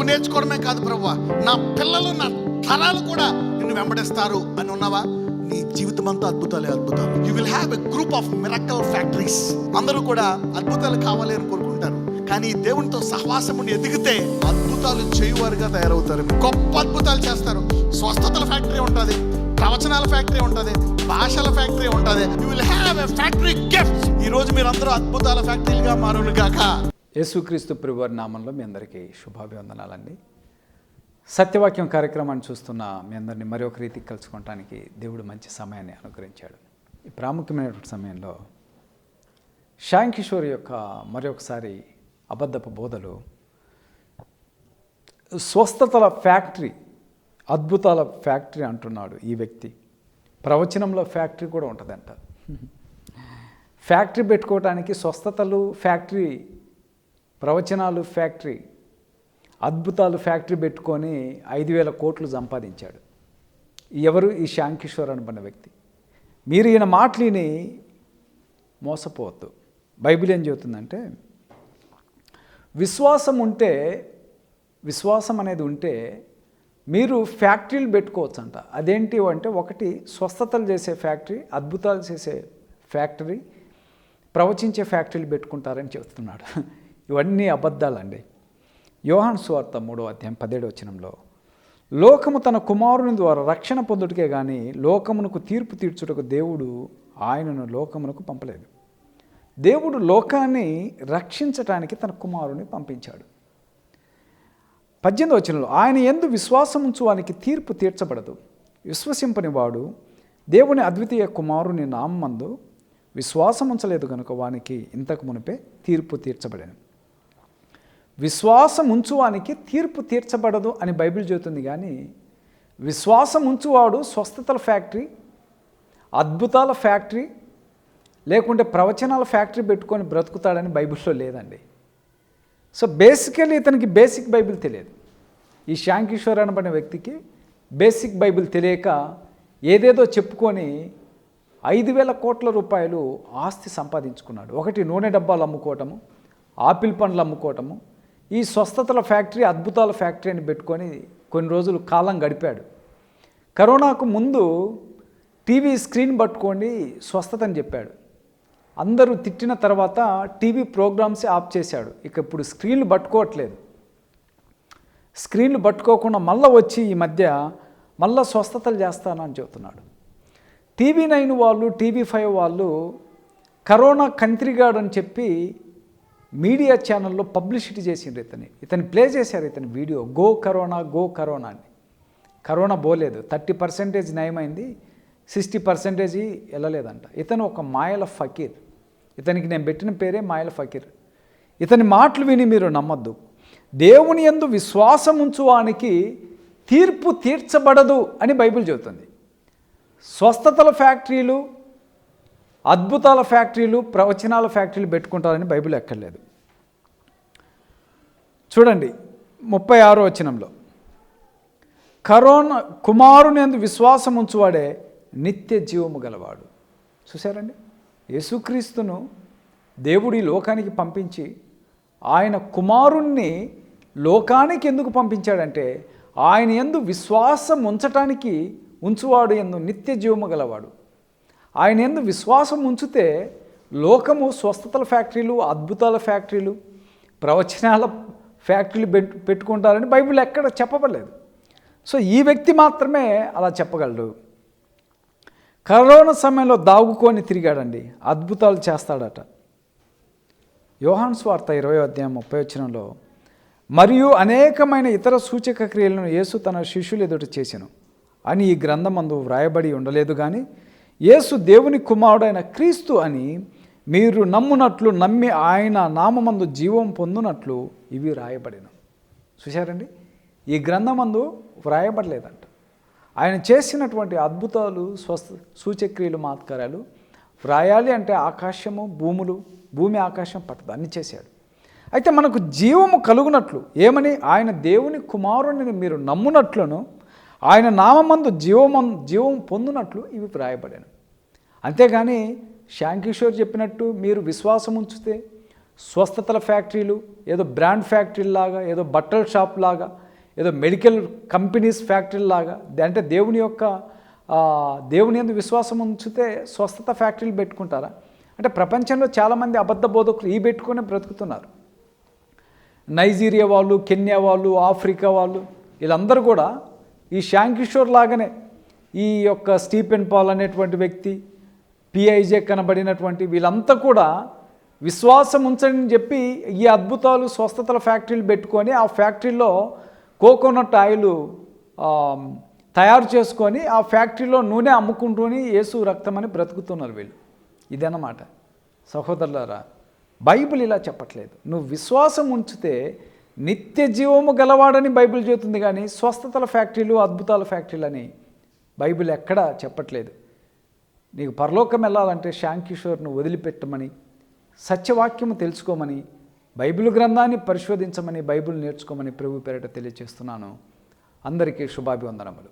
నువ్వు నేర్చుకోవడమే కాదు ప్రభు నా పిల్లలు నా తరాలు కూడా నిన్ను వెంబడిస్తారు అని ఉన్నావా? నీ జీవితం అంతా అద్భుతాలే అద్భుతాలు. You will have a group of miracle factories అందరూ కూడా అద్భుతాలు కావాలి అని కోరుకుంటారు. కానీ దేవునితో సహవాసం ఉండి ఎదిగితే అద్భుతాలు చేయువారుగా తయారవుతారు. గొప్ప అద్భుతాలు చేస్తారు. స్వస్థతల ఫ్యాక్టరీ ఉంటుంది ప్రవచనాల ఫ్యాక్టరీ ఉంటుంది భాషల ఫ్యాక్టరీ ఉంటుంది. You will have a factory gift ఈ రోజు మీరందరూ అద్భుతాల ఫ్యాక్టరీలుగా మారును గాక యేసుక్రీస్తు ప్రభువారి నామంలో మీ అందరికీ శుభాభివందనాలండి. సత్యవాక్యం కార్యక్రమాన్ని చూస్తున్న మీ అందరినీ మరొక రీతికి కలుసుకోవటానికి దేవుడు మంచి సమయాన్ని అనుగ్రహించాడు. ఈ ప్రాముఖ్యమైనటువంటి సమయంలో శ్యామ్ కిషోర్ యొక్క మరొకసారి అబద్ధపు బోధలు స్వస్థతల ఫ్యాక్టరీ అద్భుతాల ఫ్యాక్టరీ అంటున్నాడు ఈ వ్యక్తి. ప్రవచనంలో ఫ్యాక్టరీ కూడా ఉంటుందంట. ఫ్యాక్టరీ పెట్టుకోవటానికి స్వస్థతలు ఫ్యాక్టరీ ప్రవచనాలు ఫ్యాక్టరీ అద్భుతాలు ఫ్యాక్టరీ పెట్టుకొని ఐదు వేల కోట్లు సంపాదించాడు. ఎవరు? ఈ శాంకిశ్వర్ అనుకున్న వ్యక్తి. మీరు ఈయన మాటలిని మోసపోవద్దు. బైబిల్ ఏం చెబుతుందంటే విశ్వాసం ఉంటే విశ్వాసం అనేది ఉంటే మీరు ఫ్యాక్టరీలు పెట్టుకోవచ్చంట. అదేంటి అంటే ఒకటి స్వస్థతలు చేసే ఫ్యాక్టరీ అద్భుతాలు చేసే ఫ్యాక్టరీ ప్రవచించే ఫ్యాక్టరీలు పెట్టుకుంటారని చెప్తున్నాడు ఇవన్నీ అబద్ధాలండి. యోహాన్ సువార్త మూడో అధ్యాయం పదిహేడు వచనంలో లోకము తన కుమారుని ద్వారా రక్షణ పొందుటకే కానీ లోకమునకు తీర్పు తీర్చుటకు దేవుడు ఆయనను లోకమునకు పంపలేదు. దేవుడు లోకాన్ని రక్షించటానికి తన కుమారుని పంపించాడు. పద్దెనిమిది వచనంలో ఆయన ఎందు విశ్వాసం ఉంచువానికి తీర్పు తీర్చబడదు. విశ్వసింపని వాడు దేవుని అద్వితీయ కుమారుని నామందు విశ్వాసం ఉంచలేదు కనుక వానికి ఇంతకు మునిపే తీర్పు తీర్చబడను. విశ్వాసం ఉంచువానికి తీర్పు తీర్చబడదు అని బైబిల్ చెబుతుంది కానీ విశ్వాసం ఉంచువాడు స్వస్థతల ఫ్యాక్టరీ అద్భుతాల ఫ్యాక్టరీ లేకుంటే ప్రవచనాల ఫ్యాక్టరీ పెట్టుకొని బ్రతుకుతాడని బైబిల్లో లేదండి. సో బేసికలీ ఇతనికి బేసిక్ బైబిల్ తెలియదు. ఈ శాంకిశ్వర్ అనబడిన వ్యక్తికి బేసిక్ బైబిల్ తెలియక ఏదేదో చెప్పుకొని ఐదు వేల కోట్ల రూపాయలు ఆస్తి సంపాదించుకున్నాడు. ఒకటి నూనె డబ్బాలు అమ్ముకోవటము ఆపిల్ పండ్లు అమ్ముకోవటము ఈ స్వస్థతల ఫ్యాక్టరీ అద్భుతాల ఫ్యాక్టరీ అని పెట్టుకొని కొన్ని రోజులు కాలం గడిపాడు. కరోనాకు ముందు టీవీ స్క్రీన్ పట్టుకోండి స్వస్థతని చెప్పాడు. అందరూ తిట్టిన తర్వాత టీవీ ప్రోగ్రామ్స్ ఆఫ్ చేశాడు. ఇక ఇప్పుడు స్క్రీన్లు పట్టుకోవట్లేదు. స్క్రీన్లు పట్టుకోకుండా మళ్ళీ వచ్చి ఈ మధ్య మళ్ళీ స్వస్థతలు చేస్తానని చెబుతున్నాడు. టీవీ నైన్ వాళ్ళు టీవీ ఫైవ్ వాళ్ళు కరోనా కంత్రిగాడు అని చెప్పి మీడియా ఛానల్లో పబ్లిసిటీ చేసిండ్రు ఇతని ఇతని ప్లే చేశారు ఇతని video. Go corona go corona అని. కరోనా పోలేదు. థర్టీ పర్సెంటేజ్ నయమైంది. సిక్స్టీ పర్సెంటేజ్ వెళ్ళలేదంట. ఇతను ఒక మాయల ఫకీర్. ఇతనికి నేను పెట్టిన పేరే మాయల ఫకీర్. ఇతని మాటలు విని మీరు నమ్మద్దు. దేవుని యందు విశ్వాసం ఉంచువానికి తీర్పు తీర్చబడదు అని బైబిల్ చెబుతుంది. స్వస్థతల ఫ్యాక్టరీలు అద్భుతాల ఫ్యాక్టరీలు ప్రవచనాల ఫ్యాక్టరీలు పెట్టుకుంటారని బైబిల్ ఎక్కర్లేదు. చూడండి ముప్పై ఆరో వచనంలో. కరోనా కుమారుని ఎందు విశ్వాసం ఉంచువాడే నిత్య జీవము గలవాడు. చూశారండి? యేసుక్రీస్తును దేవుడి లోకానికి పంపించి ఆయన కుమారుణ్ణి లోకానికి ఎందుకు పంపించాడంటే ఆయన ఎందు విశ్వాసం ఉంచటానికి ఉంచువాడు ఎందు నిత్య జీవము గలవాడు. ఆయన ఎందు విశ్వాసం ఉంచితే లోకము స్వస్థతల ఫ్యాక్టరీలు అద్భుతాల ఫ్యాక్టరీలు ప్రవచనాల ఫ్యాక్టరీలు పెట్టుకుంటారని బైబిల్ ఎక్కడ చెప్పబడలేదు. సో ఈ వ్యక్తి మాత్రమే అలా చెప్పగలడు. కరోనా సమయంలో దాగుకొని తిరిగాడండి. అద్భుతాలు చేస్తాడట. యోహాన్ స్వార్త ఇరవై అధ్యాయం ముప్పై వచ్చినంలో మరియు అనేకమైన ఇతర సూచక క్రియలను యేసు తన శిష్యులు ఎదుట చేశాను అని ఈ గ్రంథమందు వ్రాయబడి ఉండలేదు కానీ యేసు దేవుని కుమారుడైన క్రీస్తు అని మీరు నమ్మునట్లు నమ్మి ఆయన నామమందు జీవం పొందునట్లు ఇవి రాయబడిన చూశారండి? ఈ గ్రంథమందు వ్రాయబడలేదంట. ఆయన చేసినటువంటి అద్భుతాలు స్వస్థ సూచక్రియలు మాత్కారాలు వ్రాయాలి అంటే ఆకాశము భూములు భూమి ఆకాశం పట్టదు. అన్ని చేశాడు. అయితే మనకు జీవము కలుగునట్లు ఏమని? ఆయన దేవుని కుమారుని మీరు నమ్మునట్లును ఆయన నామందు జీవమం జీవం పొందినట్లు ఇవి వ్రాయబడాను అంతేగాని శాంకిషోర్ చెప్పినట్టు మీరు విశ్వాసం ఉంచితే స్వస్థతల ఫ్యాక్టరీలు ఏదో బ్రాండ్ ఫ్యాక్టరీలాగా ఏదో బట్టల షాప్ లాగా ఏదో మెడికల్ కంపెనీస్ ఫ్యాక్టరీలాగా అంటే దేవుని యొక్క దేవుని ఎందు విశ్వాసం ఉంచితే స్వస్థత ఫ్యాక్టరీలు పెట్టుకుంటారా? అంటే ప్రపంచంలో చాలామంది అబద్ధ బోధకులు ఈ పెట్టుకునే బ్రతుకుతున్నారు. నైజీరియా వాళ్ళు కెన్యా వాళ్ళు ఆఫ్రికా వాళ్ళు వీళ్ళందరూ కూడా ఈ శాంకిషోర్ లాగానే ఈ యొక్క స్టీఫెన్ పాల్ అనేటువంటి వ్యక్తి పిఐజే కనబడినటువంటి వీళ్ళంతా కూడా విశ్వాసం ఉంచండి చెప్పి ఈ అద్భుతాలు స్వస్థతల ఫ్యాక్టరీలు పెట్టుకొని ఆ ఫ్యాక్టరీలో కోకోనట్ ఆయిల్ తయారు చేసుకొని ఆ ఫ్యాక్టరీలో నూనె అమ్ముకుంటూనే యేసు రక్తమని బ్రతుకుతున్నారు వీళ్ళు. ఇదన్నమాట. సహోదరులారా బైబిల్ ఇలా చెప్పట్లేదు. నువ్వు విశ్వాసం ఉంచితే నిత్య జీవము గలవాడని బైబిల్ చెబుతుంది కానీ స్వస్థతల ఫ్యాక్టరీలు అద్భుతాల ఫ్యాక్టరీలు అని బైబిల్ ఎక్కడా చెప్పట్లేదు. నీకు పరలోకం వెళ్ళాలంటే శాంకిషోర్ను వదిలిపెట్టమని సత్యవాక్యము తెలుసుకోమని బైబిల్ గ్రంథాన్ని పరిశోధించమని బైబిల్ నేర్చుకోమని ప్రభు పేరిట తెలియజేస్తున్నాను. అందరికీ శుభాభివందనములు.